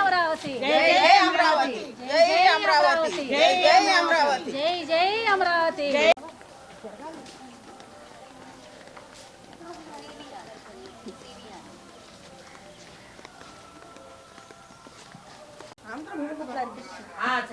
అమరావతి. జై అమరావతి. జై అమరావతి. జై అమరావతి.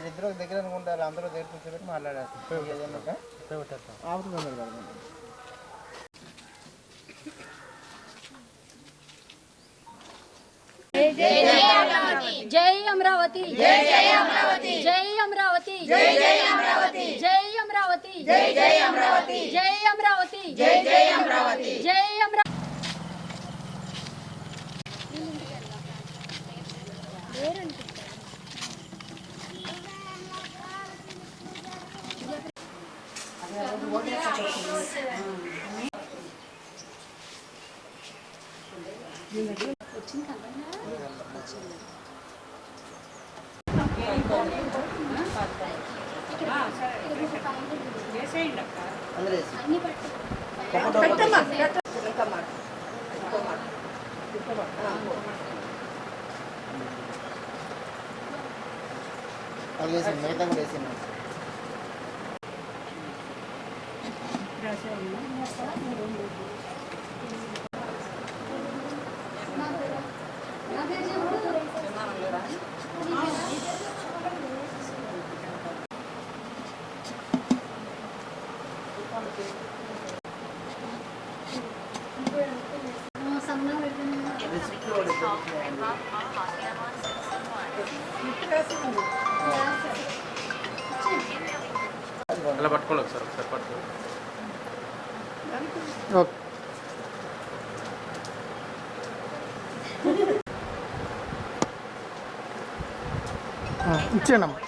ఇద్దరు ఒక దగ్గర అనుకుంటారు అందరూ దగ్గర కూర్చోబెట్టి మాట్లాడారు ఏదైనా ఒక ఆపుతుంది అందరు కదా జై అమరావతి జై జై అమరావతి జై అమరావతి జై జై అమరావతి జై అమరావతి జై జై అమరావతి జై అమరావతి జై జై అమరావతి జై అమరావతి అందరూ వేసి. అది వేసింది మిగతా కూడా వేసింది అలా పట్టుకోండి ఒకసారి ఒకసారి పట్టుకోండి ఓకే ఇచ్చేయండి అమ్మా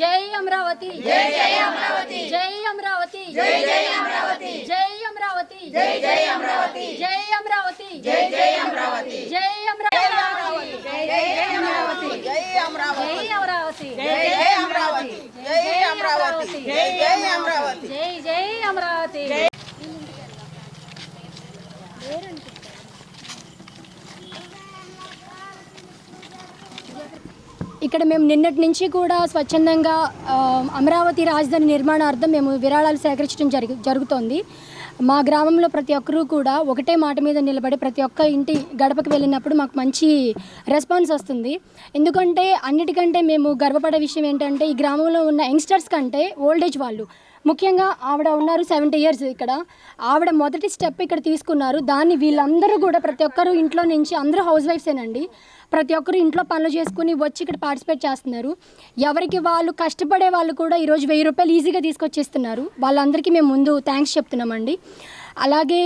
జై అమరావతి. జై అమరావతి. జై అమరావతి. జై జై జై అమరావతి జై అమరావతి జై జై అమరావతి జై అమరావతి జై జై అమరావతి జై అమరావతి జై అమరావతి జై జై అమరావతి జై అమరావతి జై జై అమరావతి జై జై అమరావతి ఇక్కడ మేము నిన్నటి నుంచి కూడా స్వచ్ఛందంగా అమరావతి రాజధాని నిర్మాణార్థం మేము విరాళాలు సేకరించడం జరుగు జరుగుతోంది మా గ్రామంలో ప్రతి ఒక్కరూ కూడా ఒకటే మాట మీద నిలబడి ప్రతి ఒక్క ఇంటి గడపకి వెళ్ళినప్పుడు మాకు మంచి రెస్పాన్స్ వస్తుంది. ఎందుకంటే అన్నిటికంటే మేము గర్వపడే విషయం ఏంటంటే ఈ గ్రామంలో ఉన్న యంగ్స్టర్స్ కంటే ఓల్డ్ ఏజ్ వాళ్ళు ముఖ్యంగా ఆవిడ ఉన్నారు సెవెంటీ ఇయర్స్ ఇక్కడ. ఆవిడ మొదటి స్టెప్ ఇక్కడ తీసుకున్నారు. దాన్ని వీళ్ళందరూ కూడా ప్రతి ఒక్కరు ఇంట్లో నుంచి అందరూ హౌస్ వైఫ్సేనండి ప్రతి ఒక్కరు ఇంట్లో పనులు చేసుకుని వచ్చి ఇక్కడ పార్టిసిపేట్ చేస్తున్నారు. ఎవరికి వాళ్ళు కష్టపడే వాళ్ళు కూడా ఈరోజు వెయ్యి రూపాయలు ఈజీగా తీసుకొచ్చేస్తున్నారు. వాళ్ళందరికీ మేము ముందు థ్యాంక్స్ చెప్తున్నామండి. అలాగే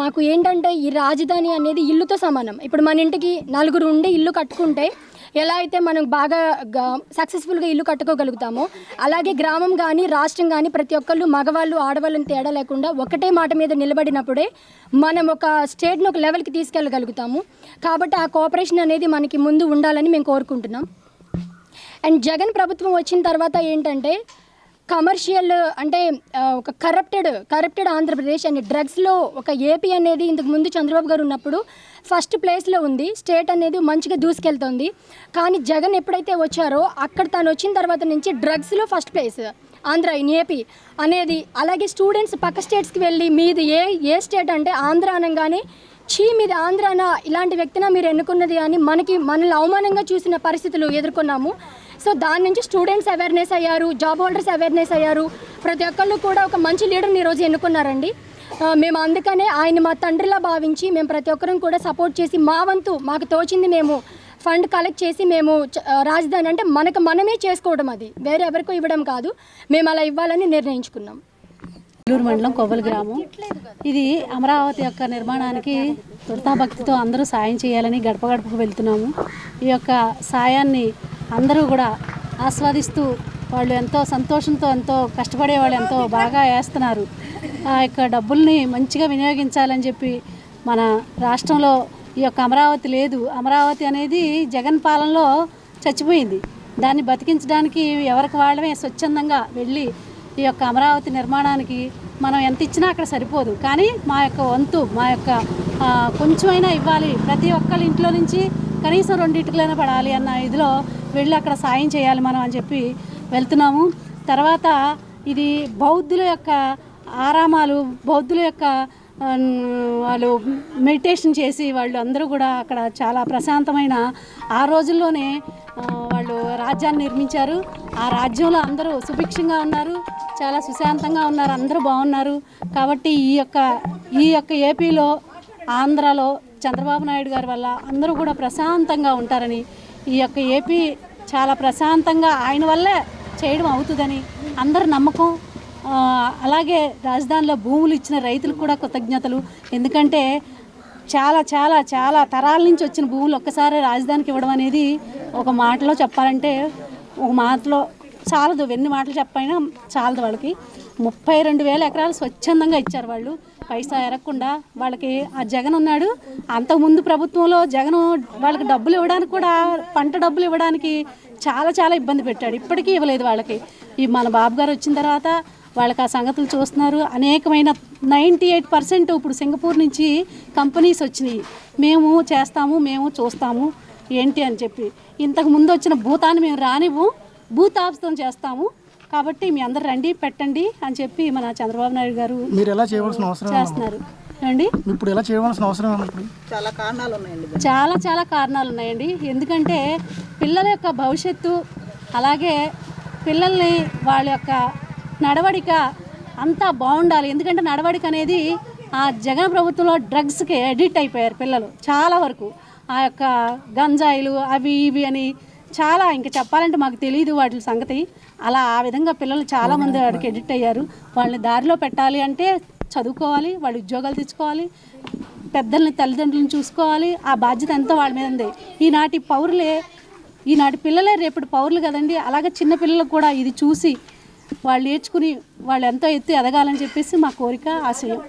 మాకు ఏంటంటే ఈ రాజధాని అనేది ఇల్లుతో సమానం. ఇప్పుడు మన ఇంటికి నలుగురు ఉండి ఇల్లు కట్టుకుంటే ఎలా అయితే మనం బాగా సక్సెస్ఫుల్గా ఇల్లు కట్టుకోగలుగుతామో అలాగే గ్రామం కానీ రాష్ట్రం కానీ ప్రతి ఒక్కళ్ళు మగవాళ్ళు ఆడవాళ్ళని తేడా లేకుండా ఒకటే మాట మీద నిలబడినప్పుడే మనం ఒక స్టేట్ను ఒక లెవెల్కి తీసుకెళ్ళగలుగుతాము. కాబట్టి ఆ కోఆపరేషన్ అనేది మనకి ముందు ఉండాలని మేము కోరుకుంటున్నాం. అండ్ జగన్ ప్రభుత్వం వచ్చిన తర్వాత ఏంటంటే కమర్షియల్ అంటే ఒక కరప్టెడ్ కరప్టెడ్ ఆంధ్రప్రదేశ్ అండ్ డ్రగ్స్లో ఒక ఏపీ అనేది ఇంతకు ముందు చంద్రబాబు గారు ఉన్నప్పుడు ఫస్ట్ ప్లేస్లో ఉంది. స్టేట్ అనేది మంచిగా దూసుకెళ్తుంది. కానీ జగన్ ఎప్పుడైతే వచ్చారో అక్కడ తను వచ్చిన తర్వాత నుంచి డ్రగ్స్లో first place Andhra in AP అనేది. అలాగే స్టూడెంట్స్ పక్క స్టేట్స్కి వెళ్ళి మీది ఏ ఏ స్టేట్ అంటే ఆంధ్ర అనగానే చీ మీది ఆంధ్రాన? ఇలాంటి వ్యక్తినా మీరు ఎన్నుకున్నది అని మనకి మనల్ని అవమానంగా చూసిన పరిస్థితులు ఎదుర్కొన్నాము. సో దాని నుంచి స్టూడెంట్స్ అవేర్నెస్ అయ్యారు జాబ్ హోల్డర్స్ అవేర్నెస్ అయ్యారు. ప్రతి ఒక్కళ్ళు కూడా ఒక మంచి లీడర్ని ఈరోజు ఎన్నుకున్నారండి. మేము అందుకనే ఆయన మా తండ్రిలా భావించి మేము ప్రతి ఒక్కరం కూడా సపోర్ట్ చేసి మా వంతు మాకు తోచింది మేము ఫండ్ కలెక్ట్ చేసి మేము రాజధాని అంటే మనకు మనమే చేసుకోవడం అది. వేరే ఎవరికో ఇవ్వడం కాదు. మేము అలా ఇవ్వాలని నిర్ణయించుకున్నాం. నెల్లూరు మండలం కొవ్వలి గ్రామం. ఇది అమరావతి యొక్క నిర్మాణానికి భక్తితో అందరూ సాయం చేయాలని గడప గడపకు వెళ్తున్నాము. ఈ యొక్క సాయాన్ని అందరూ కూడా ఆస్వాదిస్తూ వాళ్ళు ఎంతో సంతోషంతో ఎంతో కష్టపడే వాళ్ళు ఎంతో బాగా వేస్తున్నారు. ఆ యొక్క డబ్బుల్ని మంచిగా వినియోగించాలని చెప్పి మన రాష్ట్రంలో ఈ యొక్క అమరావతి లేదు. అమరావతి అనేది జగన్ పాలనలో చచ్చిపోయింది. దాన్ని బతికించడానికి ఎవరికి వాళ్ళమే స్వచ్ఛందంగా వెళ్ళి ఈ యొక్క అమరావతి నిర్మాణానికి మనం ఎంత ఇచ్చినా అక్కడ సరిపోదు. కానీ మా యొక్క వంతు మా యొక్క కొంచెమైనా ఇవ్వాలి. ప్రతి ఒక్కళ్ళ ఇంట్లో నుంచి కనీసం రెండింటికైనా పడాలి అన్న ఇదిలో వెళ్ళి అక్కడ సాయం చేయాలి మనం అని చెప్పి వెళ్తున్నాము. తర్వాత ఇది బౌద్ధుల యొక్క ఆరామాలు బౌద్ధుల యొక్క వాళ్ళు మెడిటేషన్ చేసి వాళ్ళు అందరూ కూడా అక్కడ చాలా ప్రశాంతమైన ఆ రోజుల్లోనే వాళ్ళు రాజ్యాన్ని నిర్మించారు. ఆ రాజ్యంలో అందరూ సుభిక్షంగా ఉన్నారు చాలా సుశాంతంగా ఉన్నారు అందరూ బాగున్నారు. కాబట్టి ఈ యొక్క ఈ యొక్క ఏపీలో ఆంధ్రాలో చంద్రబాబు నాయుడు గారి వల్ల అందరూ కూడా ప్రశాంతంగా ఉంటారని ఈ యొక్క ఏపీ చాలా ప్రశాంతంగా ఆయన వల్లే చేయడం అవుతుందని అందరి నమ్మకం. అలాగే రాజధానిలో భూములు ఇచ్చిన రైతులకు కూడా కృతజ్ఞతలు. ఎందుకంటే చాలా చాలా చాలా తరాల నుంచి వచ్చిన భూములు ఒక్కసారి రాజధానికి ఇవ్వడం అనేది ఒక మాటలో చెప్పాలంటే ఒక మాటలో చాలదు. ఎన్ని మాటలు చెప్పైనా చాలదు వాళ్ళకి. ముప్పై రెండు వేల ఎకరాలు స్వచ్ఛందంగా ఇచ్చారు వాళ్ళు. పైసా ఎరగకుండా వాళ్ళకి ఆ జగన్ ఉన్నాడు. అంతకుముందు ప్రభుత్వంలో జగన్ వాళ్ళకి డబ్బులు ఇవ్వడానికి కూడా పంట డబ్బులు ఇవ్వడానికి చాలా చాలా ఇబ్బంది పెట్టాడు. ఇప్పటికీ ఇవ్వలేదు వాళ్ళకి. ఈ మన బాబు గారు వచ్చిన తర్వాత వాళ్ళకి ఆ సంగతులు చూస్తున్నారు. అనేకమైన నైంటీ ఎయిట్ పర్సెంట్ ఇప్పుడు సింగపూర్ నుంచి కంపెనీస్ వచ్చినాయి. మేము చేస్తాము మేము చూస్తాము ఏంటి అని చెప్పి. ఇంతకు ముందు వచ్చిన భూతాన్ని మేము రానివ్వు. భూతాప్తం చేస్తాము. కాబట్టి మీ అందరు రండి పెట్టండి అని చెప్పి మన చంద్రబాబు నాయుడు గారు మీరు ఎలా చేయవలసిన అవసరం చేస్తున్నారు. ఏమండి? ఇప్పుడు ఎలా చేయవలసిన అవసరం చాలా కారణాలు ఉన్నాయండి చాలా చాలా కారణాలు ఉన్నాయండి. ఎందుకంటే పిల్లల యొక్క భవిష్యత్తు అలాగే పిల్లల్ని వాళ్ళ యొక్క నడవడిక అంతా బాగుండాలి. ఎందుకంటే నడవడిక అనేది ఆ జగన్ ప్రభుత్వంలో డ్రగ్స్కి అడిక్ట్ అయిపోయారు పిల్లలు చాలా వరకు. ఆ యొక్క గంజాయిలు అవి ఇవి అని చాలా ఇంకా చెప్పాలంటే మాకు తెలియదు వాటి సంగతి. అలా ఆ విధంగా పిల్లలు చాలామంది వాడికి ఎడిక్ట్ అయ్యారు. వాళ్ళని దారిలో పెట్టాలి అంటే చదువుకోవాలి వాళ్ళు ఉద్యోగాలు తెచ్చుకోవాలి పెద్దల్ని తల్లిదండ్రులను చూసుకోవాలి. ఆ బాధ్యత ఎంతో వాళ్ళ మీద ఉంది. ఈనాటి పౌరులే ఈనాటి పిల్లలే రేపటి పౌరులు కదండి. అలాగే చిన్న పిల్లలకు కూడా ఇది చూసి వాళ్ళు నేర్చుకుని వాళ్ళు ఎంతో ఎత్తు ఎదగాలని చెప్పేసి మా కోరిక ఆశయం.